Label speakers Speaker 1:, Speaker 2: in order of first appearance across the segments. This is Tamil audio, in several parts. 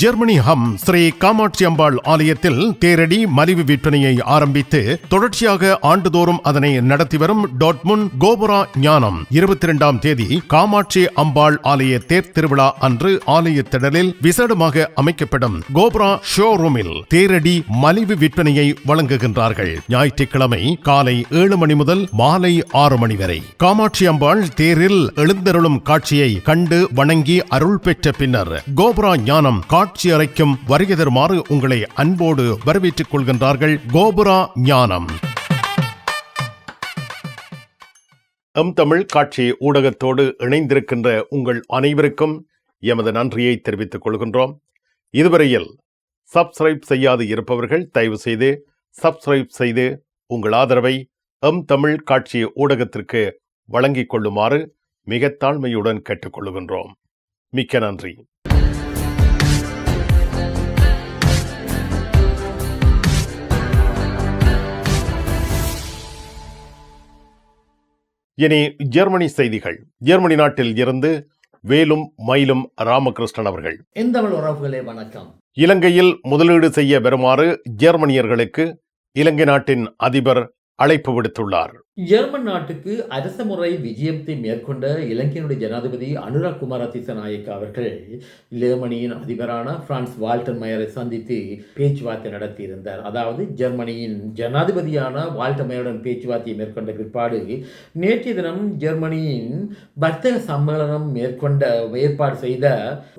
Speaker 1: ஜெர்மனி ஹம் ஸ்ரீ காமாட்சி அம்பாள் ஆலயத்தில் தேரடி மலிவு விற்பனையை ஆரம்பித்து தொடர்ச்சியாக ஆண்டுதோறும் அதனை நடத்தி வரும் டாட்முன் கோபுரா ஞானம் இருபத்தி இரண்டாம் தேதி காமாட்சி அம்பாள் ஆலய தேர் திருவிழா அன்று ஆலய திடலில் விசேடமாக அமைக்கப்படும் கோபுரா ஷோரூமில் தேரடி மலிவு விற்பனையை வழங்குகின்றார்கள். ஞாயிற்றுக்கிழமை காலை ஏழு மணி முதல் மாலை ஆறு மணி வரை. காமாட்சி அம்பாள் தேரில் எழுந்தருளும் காட்சியை கண்டு வணங்கி அருள் பெற்ற பின்னர் கோபுரா ஞானம் காட்சி அறைக்கும் வருகை தருமாறு உங்களை அன்போடு வரவேற்றுக் கொள்கின்றார்கள் கோபுரா ஞானம். எம் தமிழ் காட்சி ஊடகத்தோடு இணைந்திருக்கின்ற உங்கள் அனைவருக்கும் எமது நன்றியை தெரிவித்துக் கொள்கின்றோம். இதுவரையில் சப்ஸ்கிரைப் செய்யாது இருப்பவர்கள் தயவு செய்து சப்ஸ்கிரைப் செய்து உங்கள் ஆதரவை எம் தமிழ் காட்சி ஊடகத்திற்கு வழங்கிக் கொள்ளுமாறு மிக தாழ்மையுடன் கேட்டுக்கொள்கின்றோம் மிக்க நன்றி. இனி ஜெர்மனி செய்திகள். ஜெர்மனி நாட்டில் இருந்து வேலும் மயிலும் ராமகிருஷ்ணன் அவர்கள்.
Speaker 2: எந்தமிழ் உறவுகளே வணக்கம்.
Speaker 1: இலங்கையில் முதலீடு செய்ய வருமாறு ஜெர்மனியர்களுக்கு இலங்கை நாட்டின் அதிபர் அழைப்பு விடுத்துள்ளார்.
Speaker 2: ஜெர்மன் நாட்டுக்கு அரச முறை விஜயத்தை மேற்கொண்ட இலங்கையினுடைய ஜனாதிபதி அனுராக் குமார திசநாயக்க அவர்கள் ஜெர்மனியின் அதிபரான பிரான்ஸ் வால்டர் மயரை சந்தித்து பேச்சுவார்த்தை நடத்தியிருந்தார். அதாவது ஜெர்மனியின் ஜனாதிபதியான வால்டர் மயருடன் பேச்சுவார்த்தையை மேற்கொண்ட பிற்பாடு நேற்றைய தினம் ஜெர்மனியின் வர்த்தக சம்மேளனம் மேற்கொண்ட ஏற்பாடு செய்த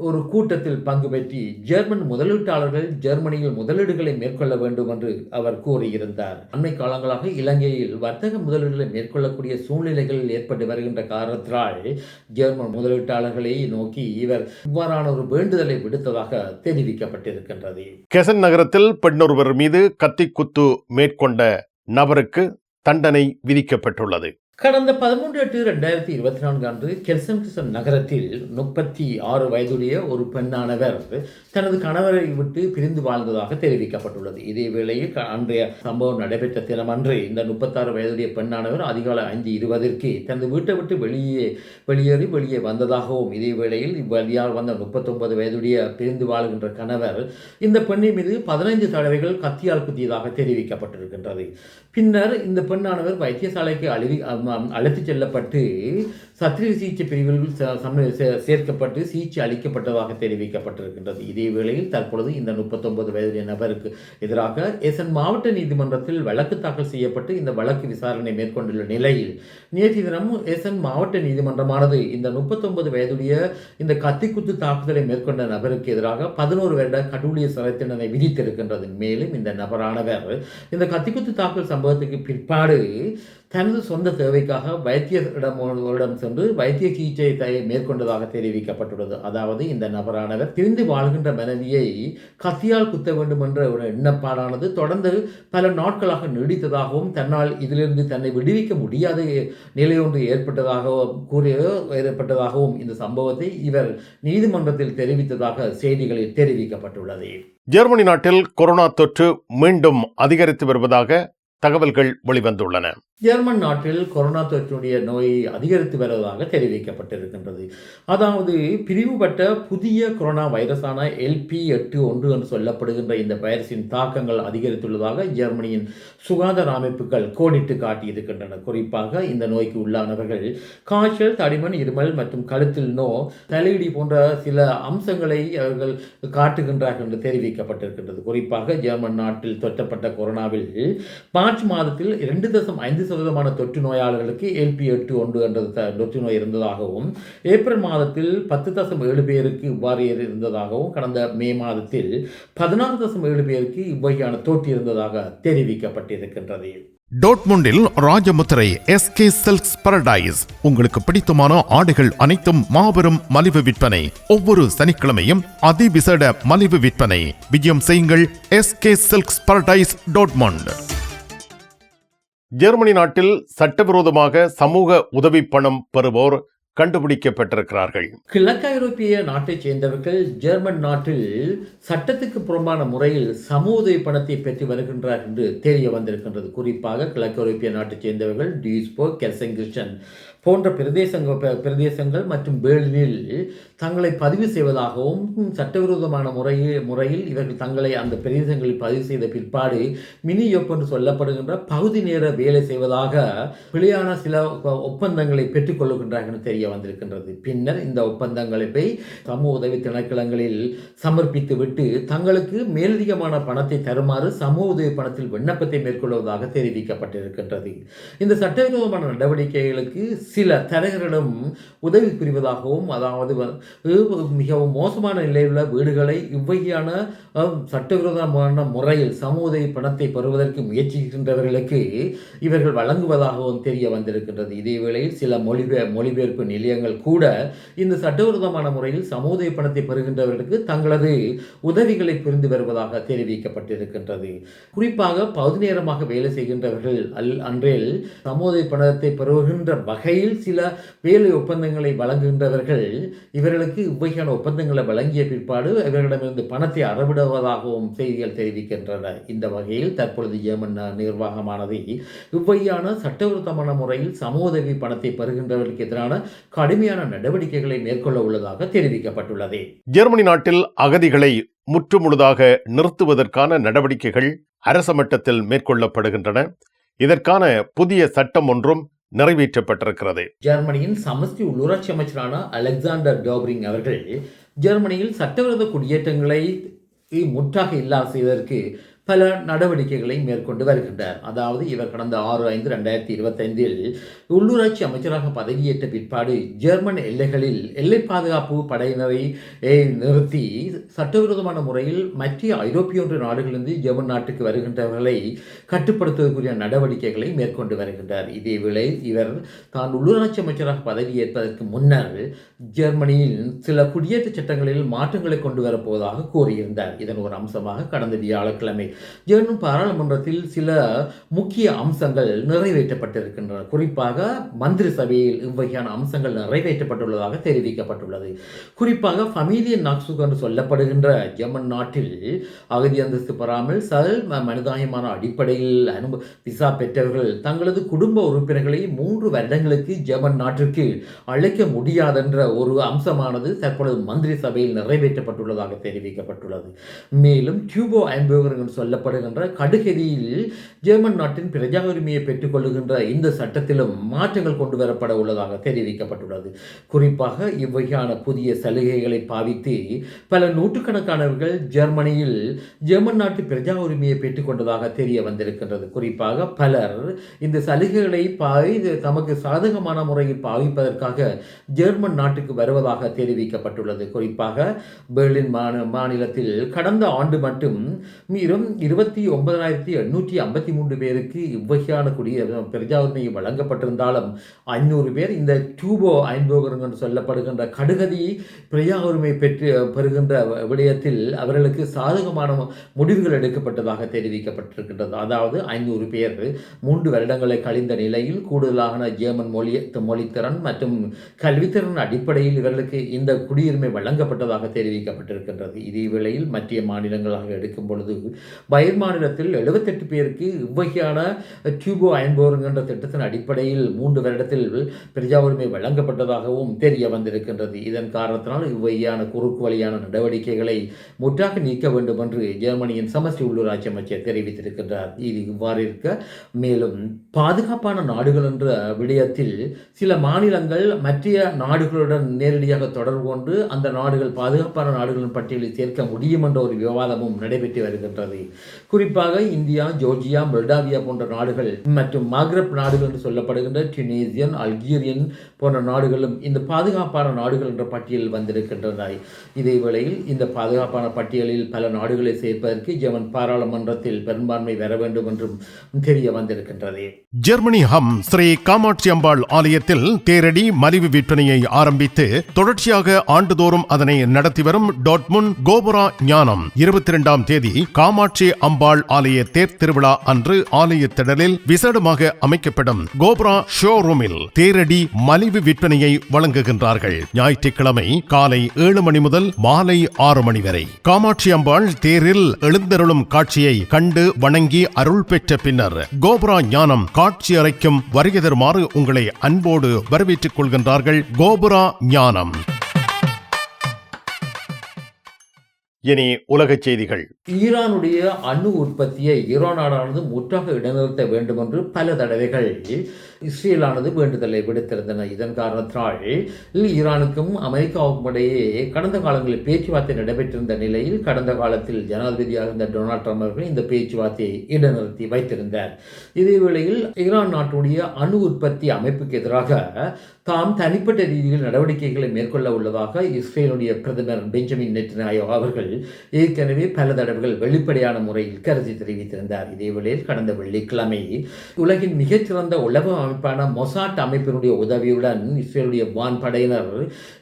Speaker 2: ஒரு கூட்டத்தில் பங்கு பெற்றி ஜெர்மன் முதலீட்டாளர்கள் ஜெர்மனியில் முதலீடுகளை மேற்கொள்ள வேண்டும் என்று அவர் கூறியிருந்தார். அண்மை காலங்களாக இலங்கையில் வர்த்தக முதலீடுகளை மேற்கொள்ளக்கூடிய சூழ்நிலைகள் ஏற்பட்டு வருகின்ற காரணத்தினால் ஜெர்மன் முதலீட்டாளர்களை நோக்கி இவர் இவ்வாறான ஒரு வேண்டுதலை விடுத்ததாக தெரிவிக்கப்பட்டிருக்கின்றது.
Speaker 1: கெசன் நகரத்தில் பெண்ணொருவர் மீது கத்திக்குத்து மேற்கொண்ட நபருக்கு தண்டனை விதிக்கப்பட்டுள்ளது.
Speaker 2: கடந்த பதிமூன்று எட்டு ரெண்டாயிரத்தி இருபத்தி நான்கு அன்று கெல்சன்கிசன் நகரத்தில் முப்பத்தி ஆறு வயதுடைய ஒரு பெண்ணானவர் தனது கணவரை விட்டு பிரிந்து வாழ்ந்ததாக தெரிவிக்கப்பட்டுள்ளது. இதே வேளையில் க- அன்றைய சம்பவம் நடைபெற்ற தினமன்று இந்த முப்பத்தாறு வயதுடைய பெண்ணானவர் அதிகாலை ஐந்து இருபதற்கு தனது வீட்டை விட்டு வெளியே வெளியேறி வெளியே வந்ததாகவும் இதே வேளையில் இவ்வழியால் வந்த முப்பத்தொன்பது வயதுடைய பிரிந்து வாழ்கின்ற கணவர் இந்த பெண்ணின் மீது பதினைந்து தடவைகள் கத்தியால் குத்தியதாக தெரிவிக்கப்பட்டிருக்கின்றது. பின்னர் இந்த பெண்ணானவர் வைத்தியசாலைக்கு அழுவி அழைத்து அழைத்துச் செல்லப்பட்டு சத்திரிய சிகிச்சை பிரிவில் சே- சேர்க்கப்பட்டு சிகிச்சை அளிக்கப்பட்டதாக தெரிவிக்கப்பட்டிருக்கின்றது. இதே வேளையில் தற்பொழுது இந்த முப்பத்தொன்பது வயதுடைய நபருக்கு எதிராக எசன் மாவட்ட நீதிமன்றத்தில் வழக்கு தாக்கல் செய்யப்பட்டு இந்த வழக்கு விசாரணை மேற்கொண்டுள்ள நிலையில் நேற்று தினம் எசன் மாவட்ட நீதிமன்றமானது இந்த முப்பத்தொன்பது வயதுடைய இந்த கத்திக்குத்து தாக்குதலை மேற்கொண்ட நபருக்கு எதிராக பதினோரு வருட கடூழிய சிறை தண்டனை விதித்திருக்கின்றது. மேலும் இந்த நபரானவர் இந்த கத்திக்குத்து தாக்குதல் சம்பவத்துக்கு பிற்பாடு தனது சொந்த தேவைக்காக வைத்தியரிடம் ஒருவரிடம் சென்று வைத்திய சிகிச்சை தை- மேற்கொண்டதாக தெரிவிக்கப்பட்டுள்ளது. அதாவது இந்த நபரானவர் திரிந்து வாழ்கின்ற மனைவியை கத்தியால் குத்த வேண்டும் என்ற ஒரு எண்ணப்பாடானது தொடர்ந்து பல நாட்களாக நீடித்ததாகவும் தன்னால் இதிலிருந்து தன்னை விடுவிக்க முடியாத நிலை ஒன்று ஏற்பட்டதாகவும் கூறிய ஏற்பட்டதாகவும் இந்த சம்பவத்தை இவர் நீதிமன்றத்தில் தெரிவித்ததாக செய்திகளில் தெரிவிக்கப்பட்டுள்ளது.
Speaker 1: ஜெர்மனி நாட்டில் கொரோனா தொற்று மீண்டும் அதிகரித்து வருவதாக தகவல்கள் வெளிவந்துள்ளன.
Speaker 2: ஜெர்மன் நாட்டில் கொரோனா தொற்றுடைய நோய் அதிகரித்து வருவதாக தெரிவிக்கப்பட்டிருக்கின்றது. அதாவது பிரிவுபட்ட புதிய கொரோனா வைரஸான எல்பி எட்டு ஒன்று என்று சொல்லப்படுகின்ற இந்த வைரஸின் தாக்கங்கள் அதிகரித்துள்ளதாக ஜெர்மனியின் சுகாதார அமைப்புகள் கோடிட்டு காட்டியிருக்கின்றன. குறிப்பாக இந்த நோய்க்கு உள்ளானவர்கள் காய்ச்சல் தடிமன் இருமல் மற்றும் கழுத்தில் நோ தலையிடி போன்ற சில அம்சங்களை அவர்கள் காட்டுகின்றார்கள் என்று தெரிவிக்கப்பட்டிருக்கின்றது. குறிப்பாக ஜெர்மன் நாட்டில் தொற்றப்பட்ட கொரோனாவில் மார்ச் மாதத்தில் இரண்டு தசம் ஐந்து சதவீதமான தொற்று நோயாளர்களுக்கு எல்பி எட்டு ஒன்று என்ற தொற்று நோய் இருந்ததாகவும் ஏப்ரல் மாதத்தில் பத்து தசம் ஏழு பேருக்கு இவ்வாறு இருந்ததாகவும் கடந்த மே மாதத்தில் பதினாறு தசம் ஏழு பேருக்கு இவ்வகையான தொற்று இருந்ததாக தெரிவிக்கப்பட்டிருக்கின்றது.
Speaker 1: டோட்முண்டில் ராஜமுத்திரை எஸ்கே சில்க்ஸ் பரடைஸ் உங்களுக்கு பிடித்தமான ஆடைகள் அனைத்தும் மாபெரும் மலிவு விற்பனை. ஒவ்வொரு சனிக்கிழமையும் அதிவிசேட மலிவு விற்பனை. விஜயம் செய்யுங்கள் SK silks paradise Dortmund. Germany நாட்டில் சட்டவிரோதமாக சமூக உதவி பணம் பெறுவோர் கண்டுபிடிக்கப்பட்டிருக்கிறார்கள்.
Speaker 2: கிழக்கு ஐரோப்பிய நாட்டைச் சேர்ந்தவர்கள் ஜெர்மன் நாட்டில் சட்டத்துக்கு புறம்பான முறையில் சமூக உதவி பணத்தை பெற்று வருகின்றார் என்று தெரிய வந்திருக்கின்றது. குறிப்பாக கிழக்கு ஐரோப்பிய நாட்டைச் சேர்ந்தவர்கள் டியூஸ்போ கெல்செங்கிஷன் போன்ற பிரதேசங்கள் ப- பிரதேசங்கள் மற்றும் பேர்லினில் தங்களை பதிவு செய்வதாகவும் சட்டவிரோதமான முறையில் முறையில் இவர்கள் தங்களை அந்த பிரதேசங்களில் பதிவு செய்த பிற்பாடு மினி யோப் என்று சொல்லப்படுகின்ற பகுதி நேர வேலை செய்வதாக பிழையான சில ஒப்பந்தங்களை பெற்றுக்கொள்ளுகின்றார்கள் தெரிய வந்திருக்கின்றது. பின்னர் இந்த ஒப்பந்தங்களை போய் சமூக உதவி திணைக்களங்களில் சமர்ப்பித்து விட்டு தங்களுக்கு மேலதிகமான பணத்தை தருமாறு சமூக உதவி பணத்தில் விண்ணப்பத்தை மேற்கொள்வதாக தெரிவிக்கப்பட்டிருக்கின்றது. இந்த சட்டவிரோதமான நடவடிக்கைகளுக்கு சில தரகரிடம் உதவி புரிவதாகவும் அதாவது மிகவும் மோசமான நிலையில் உள்ள வீடுகளை இவ்வகையான சட்டவிரோதமான முறையில் சமூக உதவி பணத்தை பெறுவதற்கு முயற்சிக்கின்றவர்களுக்கு இவர்கள் வழங்குவதாகவும் தெரிய வந்திருக்கின்றது. இதேவேளையில் சில மொழிபெயர் மொழிபெயர்ப்பு நிலையங்கள் கூட இந்த சட்டவிரோதமான முறையில் சமூக உதவி பணத்தை பெறுகின்றவர்களுக்கு தங்களது உதவிகளை புரிந்து வருவதாக தெரிவிக்கப்பட்டிருக்கின்றது. குறிப்பாக பகுதி நேரமாக வேலை செய்கின்றவர்கள் அல் அன்றில் சமூக பணத்தை பெறுகின்ற வகையில் சில வேலை ஒப்பந்தங்களை வழங்குகின்றவர்கள் இவர்களுக்கு இவ்வகையான ஒப்பந்தங்களை வழங்கிய பிற்பாடு இவர்களிடமிருந்து பணத்தை அறவிடுவதாகவும் செய்திகள் தெரிவிக்கின்றன. இந்த வகையில் தற்பொழுது ஏமன் நிர்வாகமானது இவ்வகையான சட்டவிரோதமான முறையில் சமூக உதவி பணத்தை பெறுகின்றவர்களுக்கு எதிரான கடுமையான நடவடிக்கைகளை மேற்கொள்ள உள்ளதாக தெரிவிக்கப்பட்டுள்ளது.
Speaker 1: ஜெர்மனி நாட்டில் அகதிகளை முற்றுமுழுதாக நிறுத்துவதற்கான நடவடிக்கைகள் அரச மட்டத்தில் மேற்கொள்ளப்படுகின்றன. இதற்கான புதிய சட்டம் ஒன்றும் நிறைவேற்றப்பட்டிருக்கிறது.
Speaker 2: ஜெர்மனியின் சமஸ்தி உள்ளூராட்சி அமைச்சரான அலெக்சாண்டர் டோப்ரிங் அவர்கள் ஜெர்மனியில் சட்டவிரோத குடியேற்றங்களை முற்றாக இல்லாத செய்வதற்கு பல நடவடிக்கைகளை மேற்கொண்டு வருகின்றார். அதாவது இவர் கடந்த ஆறு ஐந்து ரெண்டாயிரத்தி இருபத்தைந்தில் உள்ளூராட்சி அமைச்சராக பதவியேற்ற பிற்பாடு ஜெர்மன் எல்லைகளில் எல்லை பாதுகாப்பு படையினரை நிறுத்தி சட்டவிரோதமான முறையில் மற்ற ஐரோப்பிய ஒன்று நாடுகளிலிருந்து ஜெர்மன் நாட்டுக்கு வருகின்றவர்களை கட்டுப்படுத்துவதற்குரிய நடவடிக்கைகளை மேற்கொண்டு வருகின்றார். இதேவேளை இவர் தான் உள்ளூராட்சி அமைச்சராக பதவியேற்பதற்கு முன்னர் ஜெர்மனியில் சில குடியேற்ற சட்டங்களில் மாற்றங்களை கொண்டு வரப்போவதாக கூறியிருந்தார். இதன் ஒரு அம்சமாக கடந்த வியாழக்கிழமை ஜெர்மன் பாராளுமன்றத்தில் சில முக்கிய அம்சங்கள் நிறைவேற்றப்பட்டிருக்கின்றன. குறிப்பாக மந்திரி சபையில் இவ்வகையான அம்சங்கள் நிறைவேற்றப்பட்டுள்ளதாக தெரிவிக்கப்பட்டுள்ளது. குறிப்பாக ஃபமீலியன் நாக்சுக் என்று சொல்லப்படுகின்ற ஜெர்மன் நாட்டில் அகதி அந்தஸ்து பெறாமல் சல் மனிதாயமான அடிப்படையில் அனுப விசா பெற்றவர்கள் தங்களது குடும்ப உறுப்பினர்களை மூன்று வருடங்களுக்கு ஜெர்மன் நாட்டிற்கு அழைக்க முடியாதென்ற ஒரு அம்சமானது தற்பொழுது மந்திரி சபையில் நிறைவேற்றப்பட்டுள்ளதாக தெரிவிக்கப்பட்டுள்ளது. மேலும் டியூபோ ஐம்பவர் சொல்லப்படுகின்ற கடுகதியில் ஜெர்மன் நாட்டின் பிரஜா உரிமையை பெற்றுக்கொள்ளுகின்ற இந்த சட்டத்திலும் மாற்றங்கள் கொண்டு வரப்பட உள்ளதாக தெரிவிக்கப்பட்டுள்ளது. குறிப்பாக இவ்வகையான புதிய சலுகைகளை பாவித்து பல நூற்றுக்கணக்கானவர்கள் ஜெர்மனியில் ஜெர்மன் நாட்டு பிரஜா உரிமையை பெற்றுக்கொண்டதாக தெரிய வந்திருக்கின்றது. குறிப்பாக பலர் இந்த சலுகைகளை பாவி தமக்கு சாதகமான முறையில் பாவிப்பதற்காக ஜெர்மன் நாட்டுக்கு வருவதாக தெரிவிக்கப்பட்டுள்ளது. குறிப்பாக பெர்லின் மாந மாநிலத்தில் கடந்த ஆண்டு மட்டும் மீறும் இருபத்தி ஒன்பதாயிரத்தி எண்ணூற்றி ஐம்பத்தி மூன்று பேருக்கு இவ்வகையான குடிய பிரஜா உரிமை வழங்கப்பட்டிருந்தாலும் ஐநூறு பேர் இந்த டியூபோ ஐன்போகருங்க என்று சொல்லப்படுகின்ற கடுகதி பிரஜா உரிமை பெற்று பெறுகின்ற விடயத்தில் அவர்களுக்கு சாதகமான முடிவுகள் எடுக்கப்பட்டதாக தெரிவிக்கப்பட்டிருக்கின்றது. அதாவது ஐநூறு பேர் மூன்று வருடங்களை கழிந்த நிலையில் கூடுதலான ஜேர்மன் மொழி மொழித்திறன் மற்றும் கல்வித்திறன் அடிப்படையில் இவர்களுக்கு இந்த குடியுரிமை வழங்கப்பட்டதாக தெரிவிக்கப்பட்டிருக்கின்றது. இதே வேளையில் மத்திய மாநிலங்களாக எடுக்கும் பொழுது பயிர் மாநிலத்தில் எழுபத்தெட்டு பேருக்கு இவ்வகையான டியூபோ ஐன்போருங்க என்ற திட்டத்தின் அடிப்படையில் மூன்று வருடத்தில் பிரஜா உரிமை வழங்கப்பட்டதாகவும் தெரிய வந்திருக்கின்றது. இதன் காரணத்தினால் இவ்வகையான குறுக்கு வழியான நடவடிக்கைகளை முற்றாக நீக்க வேண்டும் என்று ஜெர்மனியின் சமஸ்டி உள்ளூராட்சி அமைச்சர் தெரிவித்திருக்கின்றார். இது இவ்வாறு இருக்க மேலும் பாதுகாப்பான நாடுகள் என்ற விடயத்தில் சில மாநிலங்கள் மற்ற நாடுகளுடன் நேரடியாக தொடர்பு கொண்டு அந்த நாடுகள் பாதுகாப்பான நாடுகளின் பட்டியலில் சேர்க்க முடியும் என்ற ஒரு விவாதமும் நடைபெற்று வருகின்றது. குறிப்பாக இந்தியா ஜோர்ஜியா மொல்டாவியா போன்ற நாடுகள் மற்றும் மாக்ரப் நாடுகள் என்று சொல்லப்படுகின்ற டினேசியன் அல்ஜீரியன் போன்ற நாடுகளும் இந்த பாதுகாப்பான நாடுகள் என்ற பட்டியலில் வந்திருக்கின்றன. இதே வேளையில் இந்த பாதுகாப்பான பட்டியலில் பல நாடுகளை சேர்ப்பதற்கு ஜெர்மன் பாராளுமன்றத்தில் பெரும்பான்மை பெற வேண்டும் என்றும் தெரிய வந்திருக்கின்றது.
Speaker 1: ஜெர்மனி ஹம் ஸ்ரீ காமாட்சி அம்பாள் ஆலயத்தில் தேரடி மலிவு விற்பனையை ஆரம்பித்து தொடர்ச்சியாக ஆண்டுதோறும் அதனை நடத்தி வரும் டோட்முன் கோபுரா ஞானம் இருபத்தி இரண்டாம் தேதி காமாட்சி மீனாட்சி அம்பாள் ஆலய தேர் திருவிழா அன்று ஆலய திடலில் விசேடமாக அமைக்கப்படும் கோப்ரா ஷோரூமில் தேரடி மலிவு விற்பனையை வழங்குகின்றார்கள். ஞாயிற்றுக்கிழமை காலை ஏழு மணி முதல் மாலை ஆறு மணி வரை. காமாட்சி அம்பாள் தேரில் எழுந்தருளும் காட்சியை கண்டு வணங்கி அருள் பெற்ற பின்னர் கோபுரா ஞானம் காட்சி அறைக்கும் வருகை தருமாறு உங்களை அன்போடு வரவேற்றுக் கொள்கின்றார்கள் கோபுரா ஞானம். இனி உலகச் செய்திகள்.
Speaker 2: ஈரானுடைய அணு உற்பத்தியை ஈரான் நாடானது முற்றாக இடைநிறுத்த வேண்டும் என்று பல தடவைகள் இஸ்ரேலானது வேண்டுதலை விடுத்திருந்தன. இதன் காரணத்தினால் ஈரானுக்கும் அமெரிக்காவுக்கும் இடையே கடந்த காலங்களில் பேச்சுவார்த்தை நடைபெற்றிருந்த நிலையில் கடந்த காலத்தில் ஜனாதிபதியாக இருந்த டொனால்ட் ட்ரம்ப் அவர்கள் இந்த பேச்சுவார்த்தையை இடைநிறுத்தி வைத்திருந்தார். இதேவேளையில் ஈரான் நாட்டுடைய அணு உற்பத்தி அமைப்புக்கு எதிராக தாம் தனிப்பட்ட ரீதியில் நடவடிக்கைகளை மேற்கொள்ள உள்ளதாக இஸ்ரேலுடைய பிரதமர் பெஞ்சமின் நெட்டநாயோ அவர்கள் ஏற்கனவே பல தடவைகள் வெளிப்படையான முறையில் கருத்து தெரிவித்திருந்தார். இதேவேளையில் கடந்த வெள்ளிக்கிழமை உலகின் மிகச்சிறந்த உளவு அமைப்பான மொசாட் அமைப்பினுடைய உதவியுடன் இஸ்ரேலுடைய வான்படையினர்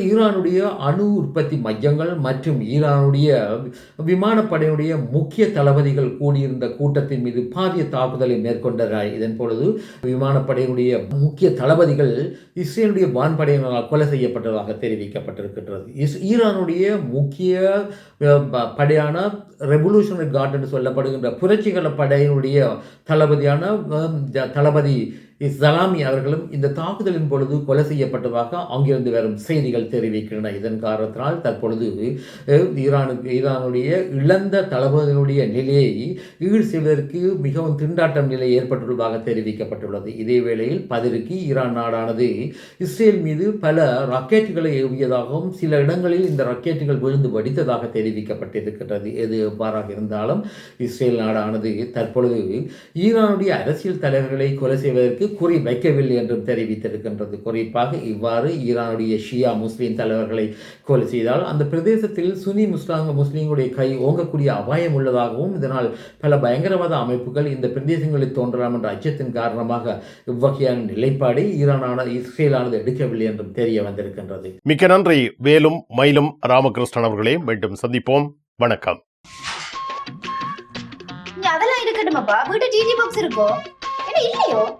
Speaker 2: ஈரானுடைய அணு உற்பத்தி மையங்கள் மற்றும் ஈரானுடைய விமானப்படையினுடைய முக்கிய தளபதிகள் கூடியிருந்த கூட்டத்தின் மீது பாரிய தாக்குதலை மேற்கொண்டார் இதன் பொழுது விமானப்படையினுடைய முக்கிய தளபதிகள் இஸ்ரேலுடைய வான்படையினரால் கொலை செய்யப்பட்டதாக தெரிவிக்கப்பட்டிருக்கின்றது. இஸ் ஈரானுடைய முக்கிய படையான ரெவல்யூஷனரி கார்டு என்று சொல்லப்படுகின்ற புரட்சிகர படையினுடைய தளபதியான தளபதி இஸ்லாமி அவர்களும் இந்த தாக்குதலின் பொழுது கொலை செய்யப்பட்டதாக அங்கிருந்து வரும் செய்திகள் தெரிவிக்கின்றன. இதன் காரணத்தினால் தற்பொழுது ஈரானுக்கு ஈரானுடைய இழந்த தளபதிகளுடைய நிலையை ஈடு செய்வதற்கு மிகவும் திண்டாட்டம் நிலை ஏற்பட்டுள்ளதாக தெரிவிக்கப்பட்டுள்ளது. இதே வேளையில் பதிலுக்கு ஈரான் நாடானது இஸ்ரேல் மீது பல ராக்கெட்டுகளை ஏவியதாகவும் சில இடங்களில் இந்த ராக்கெட்டுகள் விழுந்து வடித்ததாக தெரிவிக்கப்பட்டிருக்கின்றது. எது எவ்வாறாக இருந்தாலும் இஸ்ரேல் நாடானது தற்பொழுது ஈரானுடைய அரசியல் தலைவர்களை கொலை செய்வதற்கு குறி வைக்கவில்லை என்றும் தெரிவித்திருக்கின்றது. குறிப்பாக இவ்வாறு ஈரானுடைய ஷியா முஸ்லீம் தலைவர்களை கொலை செய்தால் அந்த பிரதேசத்தில் சுனி முஸ்லாங்க முஸ்லீம்களுடைய கை ஓங்கக்கூடிய அபாயம் உள்ளதாகவும் இதனால் பல பயங்கரவாத அமைப்புகள் இந்த பிரதேசங்களில் தோன்றலாம் என்ற அச்சத்தின் காரணமாக இவ்வகையான நிலைப்பாடை ஈரானான இஸ்ரேலானது எடுக்கவில்லை என்றும் தெரிய வந்திருக்கின்றது.
Speaker 1: மிக்க நன்றி. வேலும் மயிலும் ராமகிருஷ்ணன் அவர்களே மீண்டும் சந்திப்போம். வணக்கம்.
Speaker 3: அதெல்லாம் இருக்கட்டுமாப்பா? வீட்டு டிடி பாக்ஸ் இருக்கோ? என்ன இல்லையோ?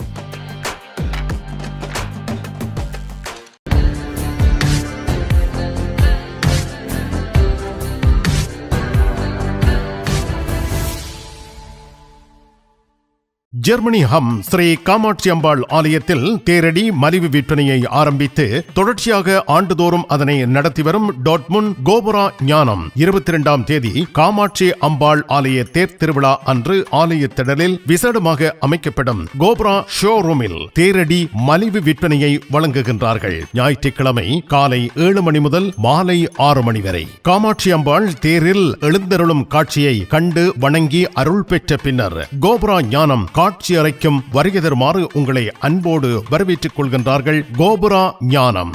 Speaker 1: ஜெர்மனி ஹம் ஸ்ரீ காமாட்சி அம்பாள் ஆலயத்தில் தேரடி மலிவு விற்பனையை ஆரம்பித்து தொடர்ச்சியாக ஆண்டுதோறும் அதனை நடத்தி வரும் டோட்முன் கோபுரா ஞானம் இருபத்தி இரண்டாம் தேதி காமாட்சி அம்பாள் ஆலய தேர் திருவிழா அன்று ஆலய திடலில் விசேடமாக அமைக்கப்படும் கோபுரா ஷோரூமில் தேரடி மலிவு விற்பனையை வழங்குகின்றார்கள். ஞாயிற்றுக்கிழமை காலை ஏழு மணி முதல் மாலை ஆறு மணி வரை. காமாட்சி அம்பாள் தேரில் எழுந்தருளும் காட்சியை கண்டு வணங்கி அருள் பெற்ற பின்னர் கோபுரா ஞானம் காட்சி அறைக்கும் வருகை தருமாறு உங்களை அன்போடு வரவேற்றுக் கொள்கின்றார்கள் கோபுரா ஞானம்.